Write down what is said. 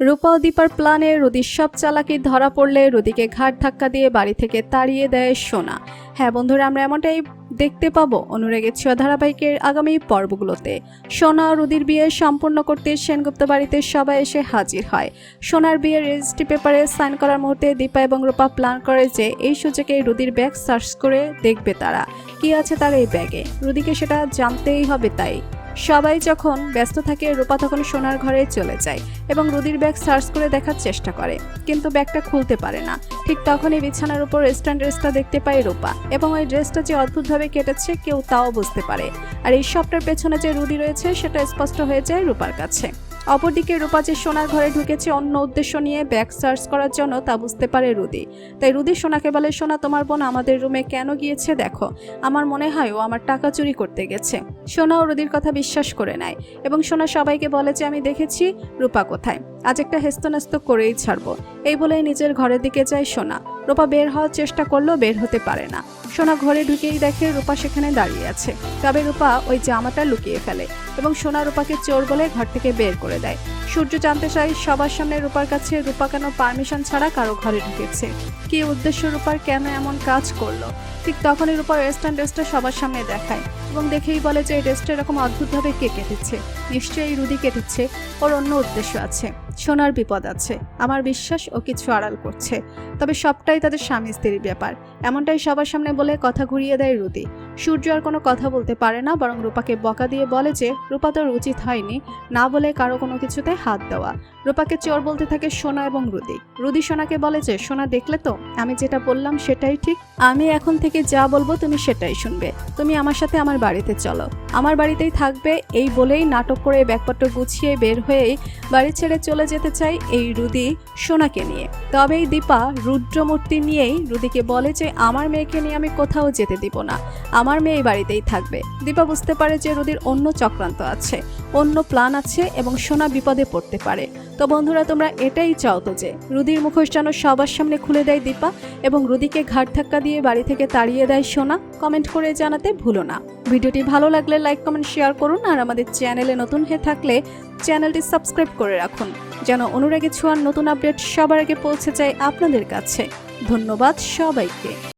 রূপা ও দীপার প্ল্যানে রুদির সব চালাকি ধরা পড়লে রুদিকে ঘাট ধাক্কা দিয়ে বাড়ি থেকে তাড়িয়ে দেয় সোনা। হ্যাঁ বন্ধুরা, আমরা এমনটাই দেখতে পাবো অনুরাগের ছোঁয়া ধারাবাহিকের আগামী পর্বগুলোতে। সোনা রুদির বিয়ে সম্পূর্ণ করতে সেনগুপ্ত বাড়িতে সবাই এসে হাজির হয়। সোনার বিয়ের রেজিস্ট্রি পেপারে সাইন করার মুহূর্তে দীপা এবং রূপা প্ল্যান করে যে এই সুযোগে রুদির ব্যাগ সার্চ করে দেখবে তারা। কি আছে তার এই ব্যাগে? রুদিকে সেটা জানতেই হবে তাই। সবাই যখন ব্যস্ত থাকে, রূপা তখন সোনার ঘরে চলে যায় এবং রুদির ব্যাগ সার্চ করে দেখার চেষ্টা করে। কিন্তু ব্যাগটা খুলতে পারে না। ঠিক তখনই বিছানার উপর ওয়েস্টার্ন ড্রেসটা দেখতে পায় রূপা এবং ওই ড্রেসটা যে অদ্ভুতভাবে কেটেছে, কেউ তাও বুঝতে পারে। আর এই সবটার পেছনে যে রুদি রয়েছে, সেটা স্পষ্ট হয়ে যায় রূপার কাছে। অপরদিকে রূপা যে সোনার ঘরে ঢুকেছে অন্য উদ্দেশ্য নিয়ে ব্যাগ সার্চ করার জন্য তা বুঝতে পারে রুদি। তাই রুদি সোনাকে বলে, সোনা, তোমার বোন আমাদের রুমে কেন গিয়েছে দেখো। আমার মনে হয় ও আমার টাকা চুরি করতে গেছে। সোনা ও রুদির কথা বিশ্বাস করে নেয় এবং সোনা সবাইকে বলে যে, আমি দেখেছি রূপা কোথায়? আজ একটা হেস্তনেস্ত করেই ছাড়বো। এই বলেই নিজের ঘরের দিকে যায় সোনা। রূপা বের হওয়ার চেষ্টা করলেও বের হতে পারে না। সোনা ঘরে ঢুকেই দেখে রূপা সেখানে দাঁড়িয়ে আছে। তবে রূপা ওই জামাটা লুকিয়ে ফেলে এবং সোনা রূপাকে চোর বলে ঘর থেকে বের করে দেয়। সূর্য জানতে চাই সবার সামনে রূপার কাছে রূপা কেন পারমিশন ছাড়া কারও ঘরে ঢুকেছে? কি উদ্দেশ্য রূপার কেন এমন কাজ করল? ঠিক তখনই রূপা ওয়েস্টার্ন ড্রেসটা সবার সামনে দেখায় এবং দেখেই বলে যে এই ড্রেসটা এরকম অদ্ভুতভাবে কে কেটেছে? নিশ্চয়ই রুদি কেটেছে। ওর অন্য উদ্দেশ্য আছে। সোনার বিপদ আছে। আমার বিশ্বাস ও কিছু আড়াল করছে। তবে সবটাই তাদের স্বামী স্ত্রীর ব্যাপার। এমনটাই সবার সামনে বলে কথা ঘুরিয়ে দেয় রুদি। সূর্য আর কোনো কথা বলতে পারে না, বরং রূপাকে বকা দিয়ে বলে যে, রূপা তোর উচিত হয়নি। না বলে কারও কোনো কিছুতে হাত দেওয়া। রূপাকে চোর বলতে থাকে সোনা এবং রুদি। রুদি সোনাকে বলে যে, সোনা দেখলে তো? আমি যেটা বললাম সেটাই ঠিক। আমি এখন থেকে যা বলব তুমি সেটাই শুনবে। তুমি আমার সাথে আমার বাড়িতে চলো। আমার বাড়িতেই থাকবে। এই বলেই নাটক করে ব্যাগপত্র গুছিয়ে বের হয়েই বাড়ি ছেড়ে চলে যেতে চাই এই রুদি সোনাকে নিয়ে। তবে এই দীপা রুদ্রমূর্তি নিয়েই রুদিকে বলে যে, আমার মেয়েকে নিয়ে আমি কোথাও যেতে দিব না। আমার মেয়ে বাড়িতেই থাকবে। দীপা বুঝতে পারে যে রুদির অন্য চক্রান্ত আছে। অন্য প্ল্যান আছে এবং সোনা বিপদে পড়তে পারে। তো বন্ধুরা, তোমরা এটাই চাও তো যে রুদির মুখোশ যেন সবার সামনে খুলে দেয় দীপা এবং রুদিকে ঘাট ধাক্কা দিয়ে বাড়ি থেকে তাড়িয়ে দেয় সোনা। কমেন্ট করে জানাতে ভুলো না। ভিডিওটি ভালো লাগলে লাইক, কমেন্ট, শেয়ার করুন আর আমাদের চ্যানেলে নতুন হয়ে থাকলে চ্যানেলটি সাবস্ক্রাইব করে রাখুন যেন অনুরাগে ছোঁয়ার নতুন আপডেট সবার আগে পৌঁছে যায় আপনাদের কাছে। ধন্যবাদ সবাইকে।